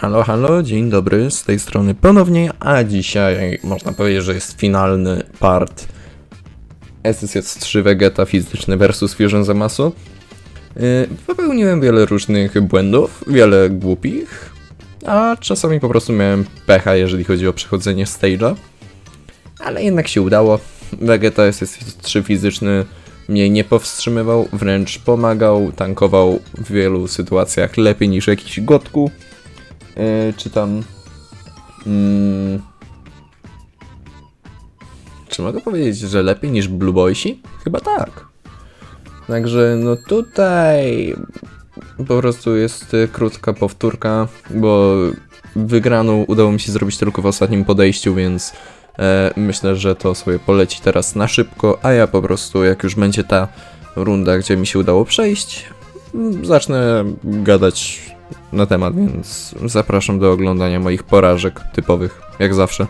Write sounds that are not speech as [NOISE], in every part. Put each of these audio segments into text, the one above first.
Halo, halo, dzień dobry, z tej strony ponownie, a dzisiaj można powiedzieć, że jest finalny part SSJ3 Vegeta fizyczny versus Fusion Zamasu. Yy, Popełniłem wiele różnych błędów, wiele głupich, a czasami po prostu miałem pecha, jeżeli chodzi o przechodzenie stage'a. Ale jednak się udało. Vegeta SSJ3 fizyczny mnie nie powstrzymywał, wręcz pomagał, tankował w wielu sytuacjach lepiej niż jakiś gotku. Yy, czy tam. Mm, czy mogę powiedzieć, że lepiej niż Blue Boysi? Chyba tak. Także no tutaj po prostu jest y, krótka powtórka, bo wygraną udało mi się zrobić tylko w ostatnim podejściu, więc e, myślę, że to sobie poleci teraz na szybko, a ja po prostu jak już będzie ta runda, gdzie mi się udało przejść, zacznę gadać na temat, więc zapraszam do oglądania moich porażek typowych, jak zawsze.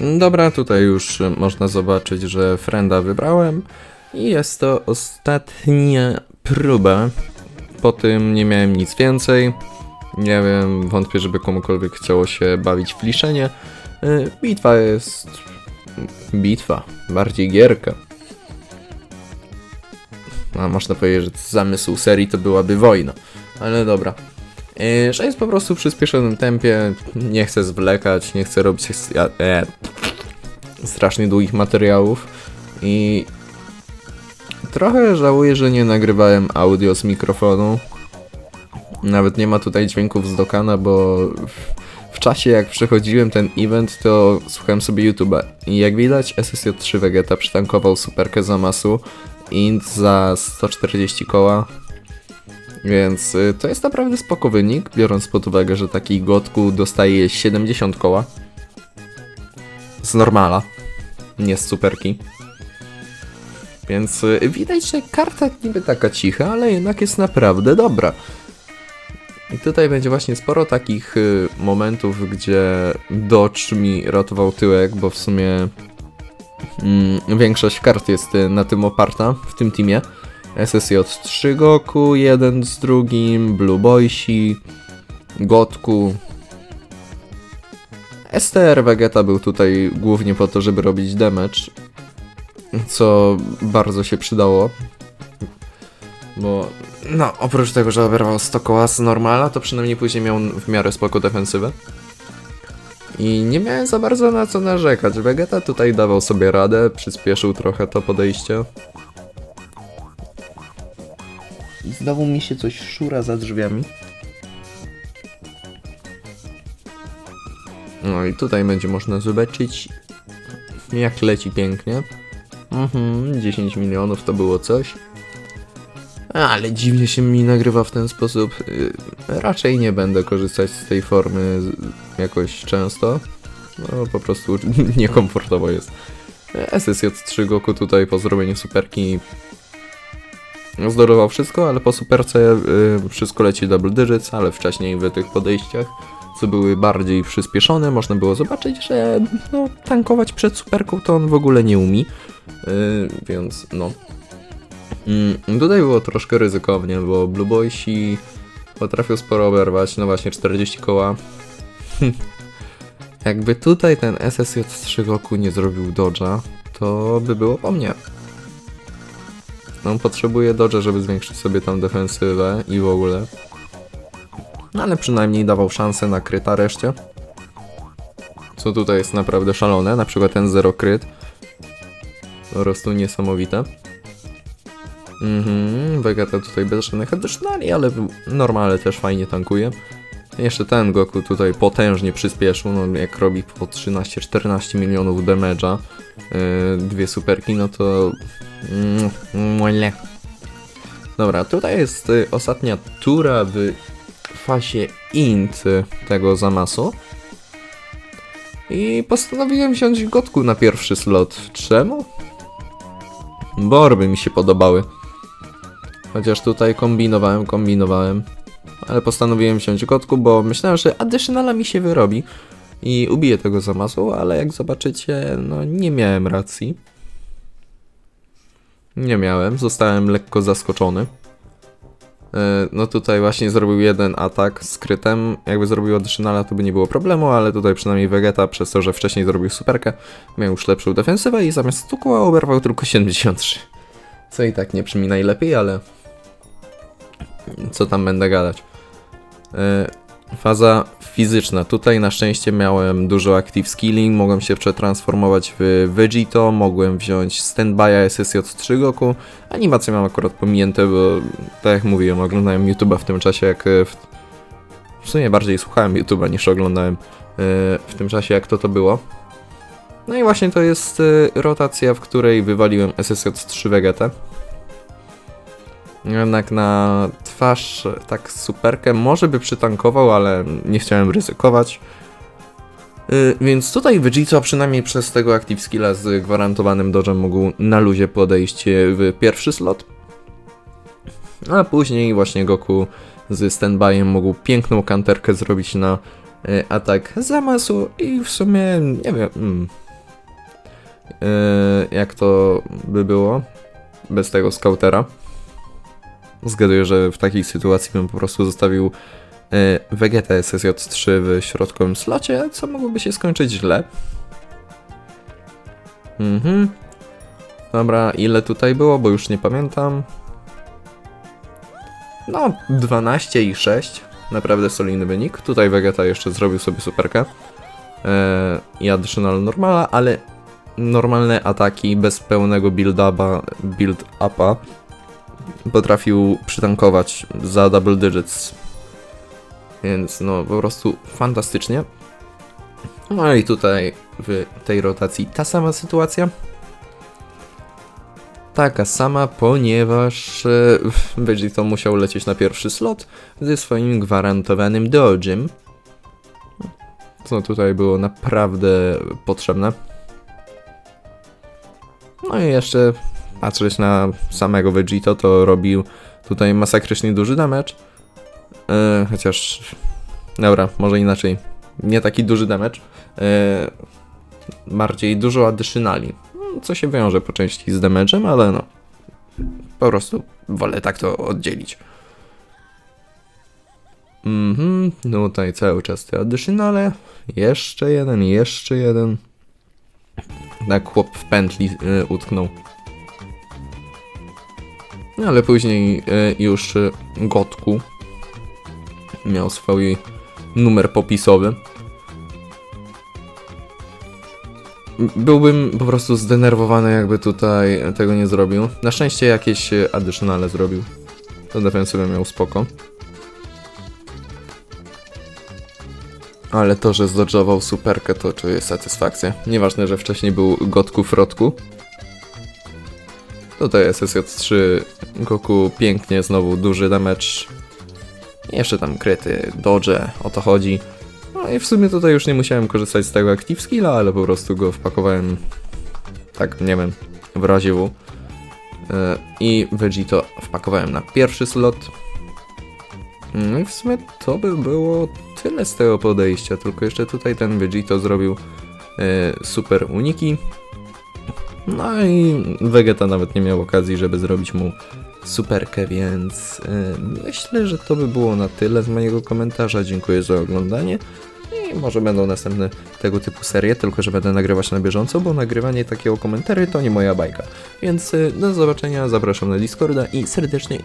Dobra, tutaj już y, można zobaczyć, że Frenda wybrałem i jest to ostatnia próba. Po tym nie miałem nic więcej. Nie wiem, wątpię, żeby komukolwiek chciało się bawić w liszenie. Y, Bitwa jest... bitwa, bardziej gierka. A można powiedzieć, że zamysł serii to byłaby wojna. Ale dobra. Że jest po prostu w przyspieszonym tempie, nie chcę zwlekać, nie chcę robić e, strasznie długich materiałów i trochę żałuję, że nie nagrywałem audio z mikrofonu. Nawet nie ma tutaj dźwięków z dokana, bo w, w czasie jak przechodziłem ten event, to słuchałem sobie YouTube'a i jak widać SSJ3 Vegeta przytankował superkę Zamasu int za 140 koła, więc y, to jest naprawdę spoko wynik, biorąc pod uwagę, że taki gotku dostaje 70 koła. Z normala, nie z superki. Więc y, widać, że karta niby taka cicha, ale jednak jest naprawdę dobra. I tutaj będzie właśnie sporo takich y, momentów, gdzie Dodge mi ratował tyłek, bo w sumie mm, większość kart jest na tym oparta, w tym teamie. SSJ3 Goku, jeden z drugim, Blue Boysi, Gotku. STR Vegeta był tutaj głównie po to, żeby robić damage. co bardzo się przydało. Bo, no, oprócz tego, że oberwał 100 koła z normala, to przynajmniej później miał w miarę spoko defensywę. I nie miałem za bardzo na co narzekać. Vegeta tutaj dawał sobie radę, przyspieszył trochę to podejście. Znowu mi się coś szura za drzwiami. No i tutaj będzie można zobaczyć, jak leci pięknie. Mhm, 10 milionów to było coś. Ale dziwnie się mi nagrywa w ten sposób. Yy, Raczej nie będę korzystać z tej formy jakoś często. No po prostu [LAUGHS] niekomfortowo jest. SSJ3 Goku tutaj po zrobieniu superki zdobywał wszystko, ale po superce yy, wszystko leci double digits, ale wcześniej w tych podejściach, co były bardziej przyspieszone, można było zobaczyć, że no, tankować przed superką to on w ogóle nie umi. Yy, więc no. Mm, tutaj było troszkę ryzykownie, bo Blue Boysi potrafią sporo oberwać, no właśnie 40 koła. [LAUGHS] Jakby tutaj ten SSJ3 Goku nie zrobił dodge'a, to by było po mnie. On potrzebuje dodge'a, żeby zwiększyć sobie tam defensywę i w ogóle. No ale przynajmniej dawał szansę na kryta reszcie. Co tutaj jest naprawdę szalone, na przykład ten zero kryt. Po prostu niesamowite. Mhm, Vegeta tutaj bez żadnych additionali, ale normale też fajnie tankuje. Jeszcze ten Goku tutaj potężnie przyspieszył, no jak robi po 13-14 milionów damage'a, yy, dwie superki, no to... Mm, mole. Dobra, tutaj jest y, ostatnia tura w fazie int tego zamasu. I postanowiłem wziąć Gotku na pierwszy slot. Czemu? Borby mi się podobały. Chociaż tutaj kombinowałem, kombinowałem. Ale postanowiłem wziąć Gotku, bo myślałem, że additionala mi się wyrobi. I ubiję tego zamasu, ale jak zobaczycie, no nie miałem racji. Nie miałem, zostałem lekko zaskoczony. E, No tutaj właśnie zrobił jeden atak skrytem. Jakby zrobił additionala, to by nie było problemu, ale tutaj przynajmniej Vegeta, przez to, że wcześniej zrobił superkę, miał już lepszą defensywę i zamiast 100 koła oberwał tylko 73. Co i tak nie brzmi najlepiej, ale co tam będę gadać. E, Faza fizyczna. Tutaj na szczęście miałem dużo active skilling, mogłem się przetransformować w Vegito, mogłem wziąć standby'a SSJ3 Goku. Animacje mam akurat pominięte, bo tak jak mówiłem, oglądałem YouTube'a w tym czasie, jak e, w, w sumie bardziej słuchałem YouTube'a niż oglądałem e, w tym czasie, jak to to było. No i właśnie to jest rotacja, w której wywaliłem SSJ3 Vegetę. Jednak na twarz tak superkę może by przytankował, ale nie chciałem ryzykować. Yy, więc tutaj Vegito przynajmniej przez tego Active Skilla z gwarantowanym dodge'em mógł na luzie podejść w pierwszy slot. A później właśnie Goku z standbyem mógł piękną kanterkę zrobić na y, atak zamasu i w sumie nie wiem mm, y, jak to by było bez tego skautera. Zgaduję, że w takiej sytuacji bym po prostu zostawił e, Vegeta SSJ3 w środkowym slocie, co mogłoby się skończyć źle. Mhm. Dobra, ile tutaj było, bo już nie pamiętam. No, 12 i 6. Naprawdę solidny wynik. Tutaj Vegeta jeszcze zrobił sobie superkę. E, I additional normala, ale normalne ataki bez pełnego build-upa build potrafił przytankować za double digits. Więc no po prostu fantastycznie. No i tutaj w tej rotacji ta sama sytuacja. Taka sama, ponieważ e, [LAUGHS] Vegito musiał lecieć na pierwszy slot ze swoim gwarantowanym dodge'em. Co tutaj było naprawdę potrzebne. No i jeszcze patrzeć na samego Vegito, to robił tutaj masakrycznie duży damage. E, chociaż, dobra, może inaczej. Nie taki duży damage. E, bardziej dużo additionali. Co się wiąże po części z damage'em, ale no. Po prostu wolę tak to oddzielić. Mhm, no tutaj cały czas te additionale. Jeszcze jeden, jeszcze jeden. Tak chłop w pętli y, utknął. No ale później y, już y, Gotku miał swój numer popisowy. Byłbym po prostu zdenerwowany, jakby tutaj tego nie zrobił. Na szczęście jakieś y, additionale zrobił. To defensywę miał spoko. Ale to, że zdodżował superkę, to czuję satysfakcję. Nieważne, że wcześniej był Gotku w. Tutaj SSJ3 Goku pięknie, znowu duży damage. Jeszcze tam kryty, dodge, o to chodzi. No i w sumie tutaj już nie musiałem korzystać z tego Active Skilla, ale po prostu go wpakowałem tak, nie wiem, w razie W. E, I Vegito wpakowałem na pierwszy slot. No i w sumie to by było tyle z tego podejścia, tylko jeszcze tutaj ten Vegito zrobił e, super uniki. No i Vegeta nawet nie miał okazji, żeby zrobić mu superkę, więc e, myślę, że to by było na tyle z mojego komentarza. Dziękuję za oglądanie. I może będą następne tego typu serie, tylko że będę nagrywać na bieżąco, bo nagrywanie takiego komentarzy to nie moja bajka. Więc e, do zobaczenia, zapraszam na Discorda i serdecznie